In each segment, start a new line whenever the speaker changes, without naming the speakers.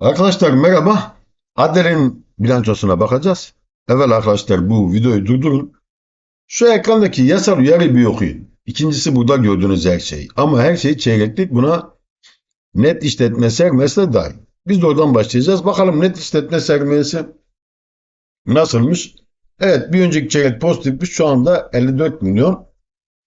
Arkadaşlar merhaba. Adler'in bilançosuna bakacağız. Evvel arkadaşlar bu videoyu durdurun. Şu ekrandaki yasal uyarıyı bir okuyun. İkincisi burada gördüğünüz her şey. Ama her şey çeyreklik buna net işletme sermayesi dahil. Biz de oradan başlayacağız. Bakalım net işletme sermayesi nasılmış? Evet bir önceki çeyrek pozitifmiş. Şu anda 54 milyon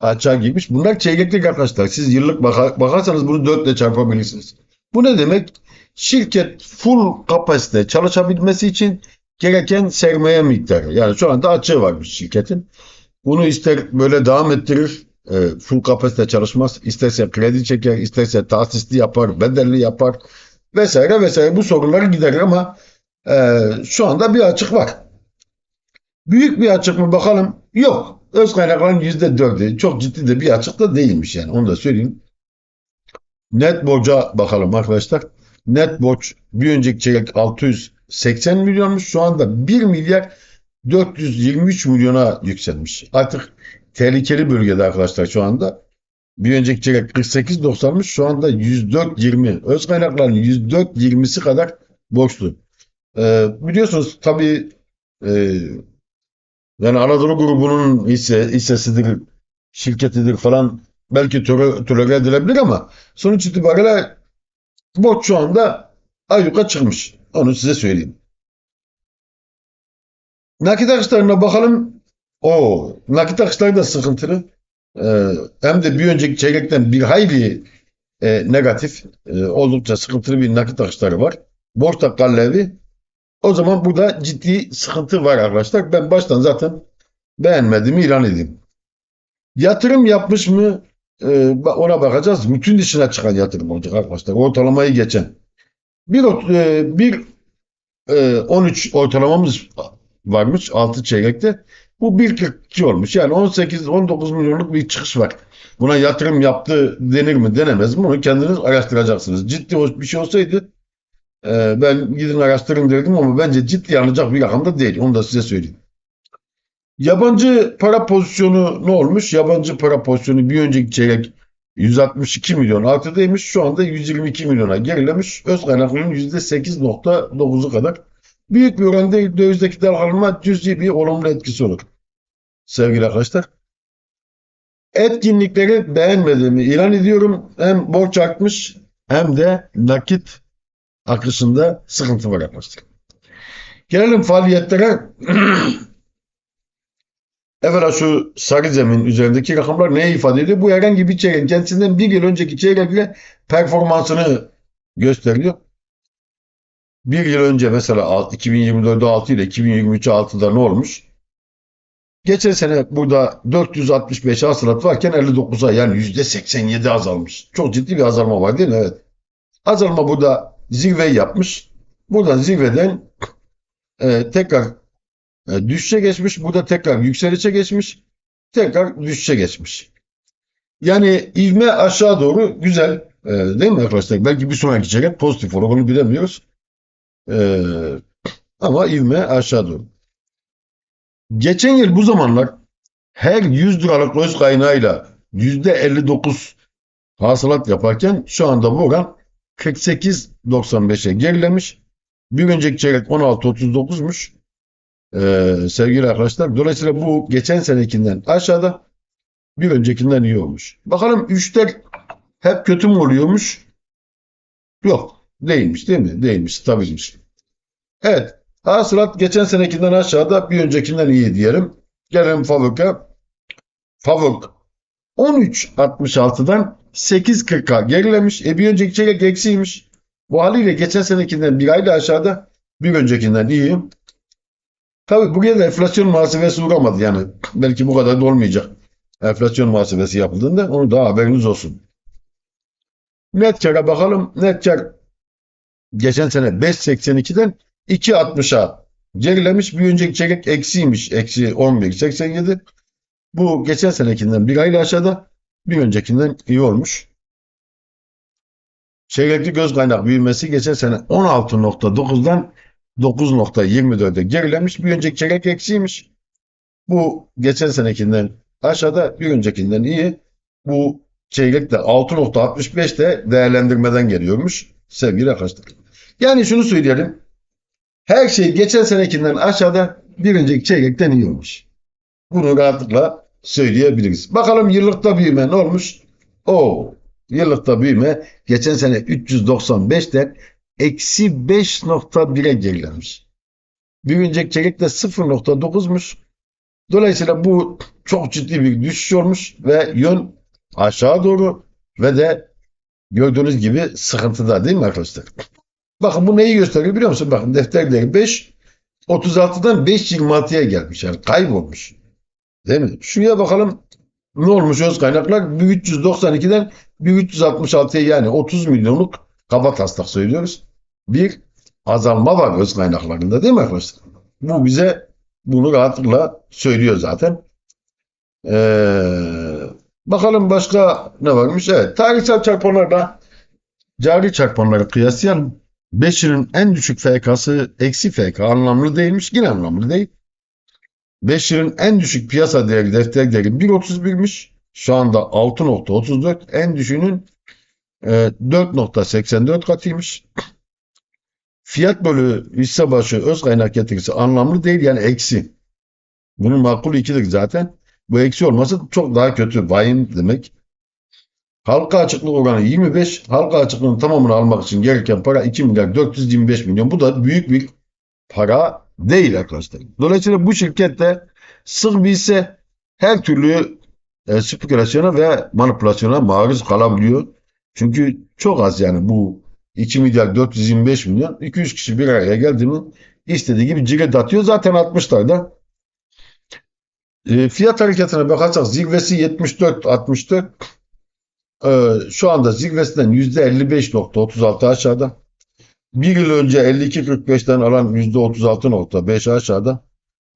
açığa girmiş. Bunlar çeyreklik arkadaşlar. Siz yıllık baka- bakarsanız bunu 4 ile çarpabilirsiniz. Bu ne demek? Şirket full kapasite çalışabilmesi için gereken sermaye miktarı. Yani şu anda açığı varmış şirketin. Bunu ister böyle devam ettirir, e, full kapasite çalışmaz. İsterse kredi çeker, isterse tahsisli yapar, bedelli yapar vesaire vesaire. Bu sorunları giderir ama e, şu anda bir açık var. Büyük bir açık mı bakalım? Yok. Öz kaynakların %4'ü. Çok ciddi de bir açık da değilmiş yani. Onu da söyleyeyim. Net borca bakalım arkadaşlar. Net borç bir önceki çeyrek 680 milyonmuş. Şu anda 1 milyar 423 milyona yükselmiş. Artık tehlikeli bölgede arkadaşlar şu anda. Bir önceki çeyrek 48.90'mış. Şu anda 104.20. Öz kaynakların 104.20'si kadar borçlu. Ee, biliyorsunuz tabii e, yani Anadolu grubunun hisse, hissesidir, şirketidir falan belki töre, tolere edilebilir ama sonuç itibariyle borç şu anda ayyuka çıkmış. Onu size söyleyeyim. Nakit akışlarına bakalım. O nakit akışları da sıkıntılı. Ee, hem de bir önceki çeyrekten bir hayli e, negatif, e, oldukça sıkıntılı bir nakit akışları var. Borç da kallevi. O zaman burada ciddi sıkıntı var arkadaşlar. Ben baştan zaten beğenmediğimi ilan edeyim. Yatırım yapmış mı e, ona bakacağız. Bütün dışına çıkan yatırım olacak arkadaşlar. Ortalamayı geçen. Bir, e, bir e, 13 ortalamamız varmış 6 çeyrekte. Bu 1.42 olmuş. Yani 18-19 milyonluk bir çıkış var. Buna yatırım yaptı denir mi denemez mi? Onu kendiniz araştıracaksınız. Ciddi bir şey olsaydı e, ben gidin araştırın derdim ama bence ciddi alınacak bir rakam da değil. Onu da size söyleyeyim. Yabancı para pozisyonu ne olmuş? Yabancı para pozisyonu bir önceki çeyrek 162 milyon artıdaymış. Şu anda 122 milyona gerilemiş. Öz kaynakların %8.9'u kadar. Büyük bir oran değil. Dövizdeki dalgalanma cüzi bir olumlu etkisi olur. Sevgili arkadaşlar. Etkinlikleri beğenmediğimi ilan ediyorum. Hem borç artmış hem de nakit akışında sıkıntı var arkadaşlar. Gelelim faaliyetlere. Evvela şu sarı zemin üzerindeki rakamlar ne ifade ediyor? Bu herhangi bir çeyrek kendisinden bir yıl önceki çeyrekle performansını gösteriyor. Bir yıl önce mesela 2024'de 6 ile 2023'e 6'da ne olmuş? Geçen sene burada 465 hasılat varken 59'a yani %87 azalmış. Çok ciddi bir azalma var değil mi? Evet. Azalma burada zirveyi yapmış. Buradan zirveden e, tekrar e, düşüşe geçmiş. Burada tekrar yükselişe geçmiş. Tekrar düşüşe geçmiş. Yani ivme aşağı doğru güzel. E, değil mi arkadaşlar? Belki bir sonraki çeyrek pozitif olur. Onu bilemiyoruz. E, ama ivme aşağı doğru. Geçen yıl bu zamanlar her 100 liralık öz kaynağıyla %59 hasılat yaparken şu anda bu oran 48.95'e gerilemiş. Bir önceki çeyrek 16.39'muş. Ee, sevgili arkadaşlar. Dolayısıyla bu geçen senekinden aşağıda bir öncekinden iyi olmuş. Bakalım üçler hep kötü mü oluyormuş? Yok. Değilmiş değil mi? Değilmiş. Stabilmiş. Evet. Hasılat geçen senekinden aşağıda bir öncekinden iyi diyelim. Gelelim Favok'a. Favok 13.66'dan 8.40'a gerilemiş. E bir önceki çeyrek eksiymiş. Bu haliyle geçen senekinden bir ayda aşağıda bir öncekinden iyi. Tabii buraya da enflasyon muhasebesi uğramadı yani. Belki bu kadar da olmayacak. Enflasyon muhasebesi yapıldığında onu da haberiniz olsun. Net kâra bakalım. Net kar geçen sene 5.82'den 2.60'a gerilemiş. Bir önceki çeyrek eksiymiş. Eksi 11.87. Bu geçen senekinden bir ayla aşağıda bir öncekinden iyi olmuş. Çeyrekli göz kaynak büyümesi geçen sene 16.9'dan 9.24'e gerilemiş. Bir önceki çeyrek eksiymiş. Bu geçen senekinden aşağıda bir öncekinden iyi. Bu çeyrek de 6.65 de değerlendirmeden geliyormuş sevgili arkadaşlar. Yani şunu söyleyelim. Her şey geçen senekinden aşağıda bir önceki çeyrekten iyi olmuş. Bunu rahatlıkla söyleyebiliriz. Bakalım yıllıkta büyüme ne olmuş? Oo, yıllıkta büyüme geçen sene 395'ten eksi 5.1'e gerilemiş. Bir önceki çeyrekte 0.9'muş. Dolayısıyla bu çok ciddi bir düşüş olmuş ve yön aşağı doğru ve de gördüğünüz gibi sıkıntıda değil mi arkadaşlar? Bakın bu neyi gösteriyor biliyor musun? Bakın defter değeri 5 36'dan 5.26'ya gelmiş yani kaybolmuş. Değil mi? Şuraya bakalım ne olmuş öz kaynaklar? 1392'den 1366'ya yani 30 milyonluk kaba taslak söylüyoruz. Bir azalma var öz kaynaklarında değil mi arkadaşlar? Bu bize bunu rahatlıkla söylüyor zaten. Ee, bakalım başka ne varmış? Evet, tarihsel çarpanlarla cari çarpanları kıyaslayalım. 5 yılın en düşük FK'sı eksi FK anlamlı değilmiş. Yine anlamlı değil. 5 yılın en düşük piyasa değeri defter değeri 1.31'miş. Şu anda 6.34. En düşüğünün 4.84 katıymış. Fiyat bölü hisse başı öz kaynak getirisi anlamlı değil yani eksi. Bunun makul ikidir zaten. Bu eksi olması çok daha kötü. Vahim demek. Halka açıklık oranı 25. Halka açıklığının tamamını almak için gereken para 2 milyar 425 milyon. Bu da büyük bir para değil arkadaşlar. Dolayısıyla bu şirkette sırf bir hisse her türlü e, spekülasyona ve manipülasyona maruz kalabiliyor. Çünkü çok az yani bu 2 milyar 425 milyon 200 kişi bir araya geldi mi istediği gibi cirit atıyor. Zaten atmışlar da. E, fiyat hareketine bakarsak zirvesi 74 64 ee, şu anda zirvesinden %55.36 aşağıda. Bir yıl önce 52.45'ten alan %36.5 aşağıda.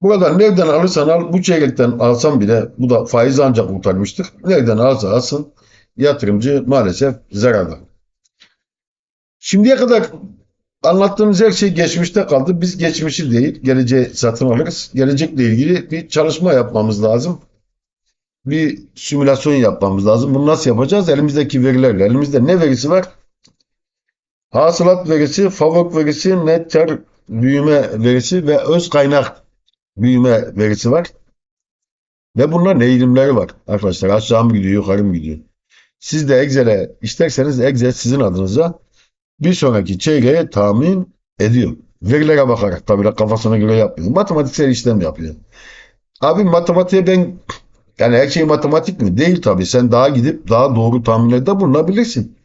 Burada nereden alırsan al, bu çeyrekten alsan bile, bu da faiz ancak kurtarmıştır. Nereden alsa alsın, yatırımcı maalesef zararda. Şimdiye kadar anlattığımız her şey geçmişte kaldı. Biz geçmişi değil, geleceği satın alırız. Gelecekle ilgili bir çalışma yapmamız lazım bir simülasyon yapmamız lazım. Bunu nasıl yapacağız? Elimizdeki verilerle. Elimizde ne verisi var? Hasılat verisi, favok verisi, net kar büyüme verisi ve öz kaynak büyüme verisi var. Ve bunların eğilimleri var. Arkadaşlar aşağı mı gidiyor, yukarı mı gidiyor? Siz de Excel'e isterseniz Excel sizin adınıza bir sonraki çeyreğe tahmin ediyor. Verilere bakarak tabii kafasına göre yapmıyor. Matematiksel işlem yapıyor. Abi matematiğe ben yani her şey matematik mi? Değil tabii. Sen daha gidip daha doğru tahminlerde bulunabilirsin.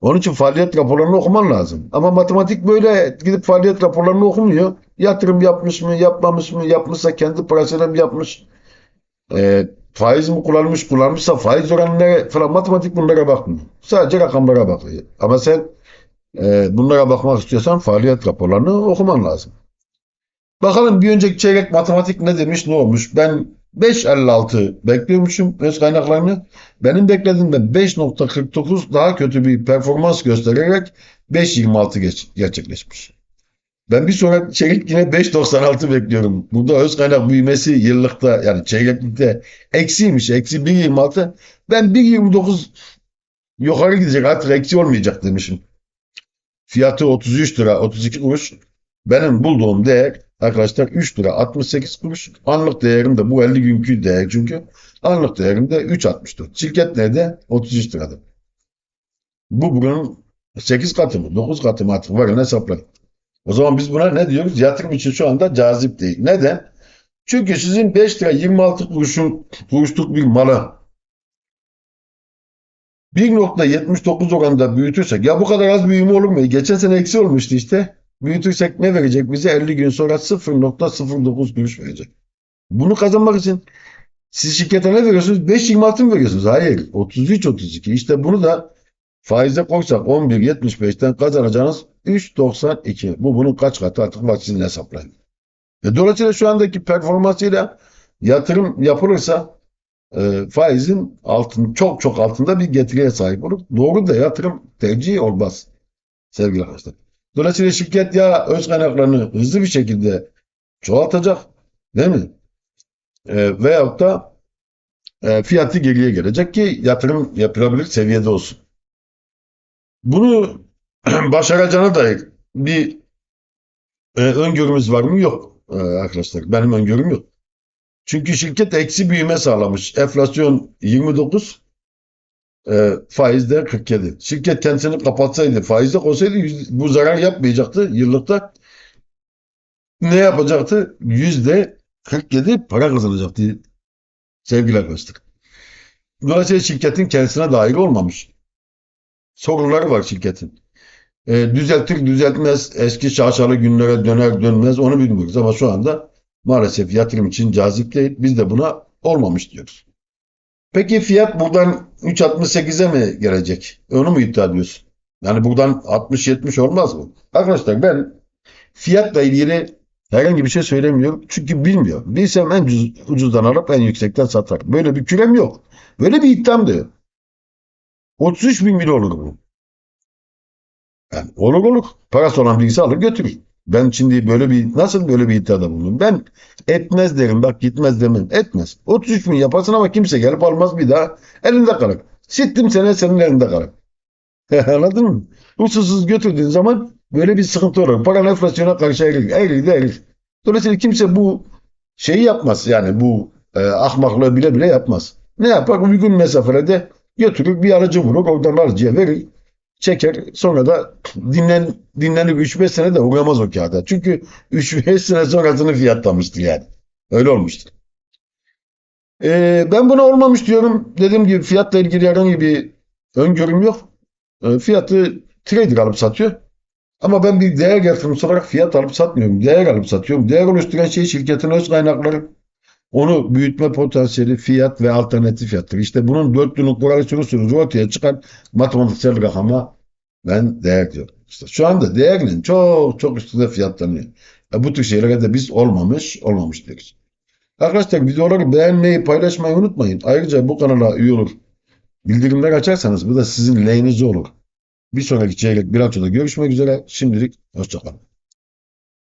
Onun için faaliyet raporlarını okuman lazım. Ama matematik böyle gidip faaliyet raporlarını okumuyor. Yatırım yapmış mı, yapmamış mı, yapmışsa kendi parasıyla mı yapmış, e, faiz mi kullanmış, kullanmışsa faiz oranları falan matematik bunlara bakmıyor. Sadece rakamlara bakıyor. Ama sen e, bunlara bakmak istiyorsan faaliyet raporlarını okuman lazım. Bakalım bir önceki çeyrek matematik ne demiş, ne olmuş? Ben 5.56 bekliyormuşum öz kaynaklarını. Benim beklediğimden 5.49 daha kötü bir performans göstererek 5.26 geç, gerçekleşmiş. Ben bir sonraki çeyrek yine 5.96 bekliyorum. Burada öz kaynak büyümesi yıllıkta yani çeyreklikte eksiymiş. Eksi 1.26. Ben 1.29 yukarı gidecek artık eksi olmayacak demişim. Fiyatı 33 lira 32 kuruş. Benim bulduğum değer Arkadaşlar 3 lira 68 kuruş. Anlık değerim de bu 50 günkü değer çünkü. Anlık değerim de 3.64. Şirket nerede? 33 lirada. Bu bunun 8 katı mı? 9 katı mı artık var hesaplayın. O zaman biz buna ne diyoruz? Yatırım için şu anda cazip değil. Neden? Çünkü sizin 5 lira 26 kuruşun kuruşluk bir malı 1.79 oranında büyütürsek ya bu kadar az büyüme olur mu? Geçen sene eksi olmuştu işte. Büyütürsek ne verecek bize? 50 gün sonra 0.09 kuruş verecek. Bunu kazanmak için siz şirkete ne veriyorsunuz? 5.26 mı veriyorsunuz? Hayır. 33.32. İşte bunu da faize koysak 11.75'ten kazanacağınız 3.92. Bu bunun kaç katı artık bak sizin hesaplayın. E dolayısıyla şu andaki performansıyla yatırım yapılırsa e, faizin altın çok çok altında bir getiriye sahip olur. Doğru da yatırım tercihi olmaz sevgili arkadaşlar. Dolayısıyla şirket ya öz kaynaklarını hızlı bir şekilde çoğaltacak değil mi? E, veyahut da e, fiyatı geriye gelecek ki yatırım yapılabilir seviyede olsun. Bunu başaracağına dair bir e, öngörümüz var mı? Yok e, arkadaşlar. Benim öngörüm yok. Çünkü şirket eksi büyüme sağlamış. Enflasyon 29, e, faiz de 47. Şirket kendisini kapatsaydı, faizde koysaydı bu zarar yapmayacaktı yıllıkta. Ne yapacaktı? Yüzde 47 para kazanacaktı sevgili arkadaşlar. Dolayısıyla şirketin kendisine dair olmamış. Soruları var şirketin. E, düzeltir düzeltmez eski şaşalı günlere döner dönmez onu bilmiyoruz ama şu anda maalesef yatırım için cazip değil. Biz de buna olmamış diyoruz. Peki fiyat buradan 3.68'e mi gelecek? Onu mu iddia ediyorsun? Yani buradan 60-70 olmaz mı? Arkadaşlar ben fiyatla ilgili herhangi bir şey söylemiyorum. Çünkü bilmiyorum. Bilsem en ucuz, ucuzdan alıp en yüksekten satarım. Böyle bir kürem yok. Böyle bir iddiam da yok. 33 bin lira olur bu. Yani olur olur. Parası olan birisi alır götürür. Ben şimdi böyle bir nasıl böyle bir iddiada bulundum? Ben etmez derim bak gitmez demem. Etmez. 33 bin yaparsın ama kimse gelip almaz bir daha. Elinde kalır. Sittim sene senin elinde kalır. Anladın mı? Usulsüz götürdüğün zaman böyle bir sıkıntı olur. Paran enflasyona karşı erir. Erir de erir. Dolayısıyla kimse bu şeyi yapmaz. Yani bu e, ahmaklığı bile bile yapmaz. Ne yapar? Uygun mesafelerde götürür bir aracı vurur. Oradan alıcıya verir çeker. Sonra da dinlen dinlenip 3-5 sene de uğramaz o kağıda. Çünkü 3-5 sene sonrasını fiyatlamıştır yani. Öyle olmuştur. Ee, ben buna olmamış diyorum. Dediğim gibi fiyatla ilgili herhangi bir öngörüm yok. Ee, fiyatı trader alıp satıyor. Ama ben bir değer yatırımcısı olarak fiyat alıp satmıyorum. Değer alıp satıyorum. Değer oluşturan şey şirketin öz kaynakları. Onu büyütme potansiyeli, fiyat ve alternatif fiyattır. İşte bunun dörtlünün kuralı sonucu ortaya çıkan matematiksel rakama ben değer diyorum. İşte şu anda değerinin çok çok üstünde fiyatlanıyor. E bu tür şeylere de biz olmamış, olmamış diyoruz. Arkadaşlar videoları beğenmeyi, paylaşmayı unutmayın. Ayrıca bu kanala üye olur. Bildirimler açarsanız bu da sizin lehinize olur. Bir sonraki çeyrek bilançoda görüşmek üzere. Şimdilik hoşçakalın.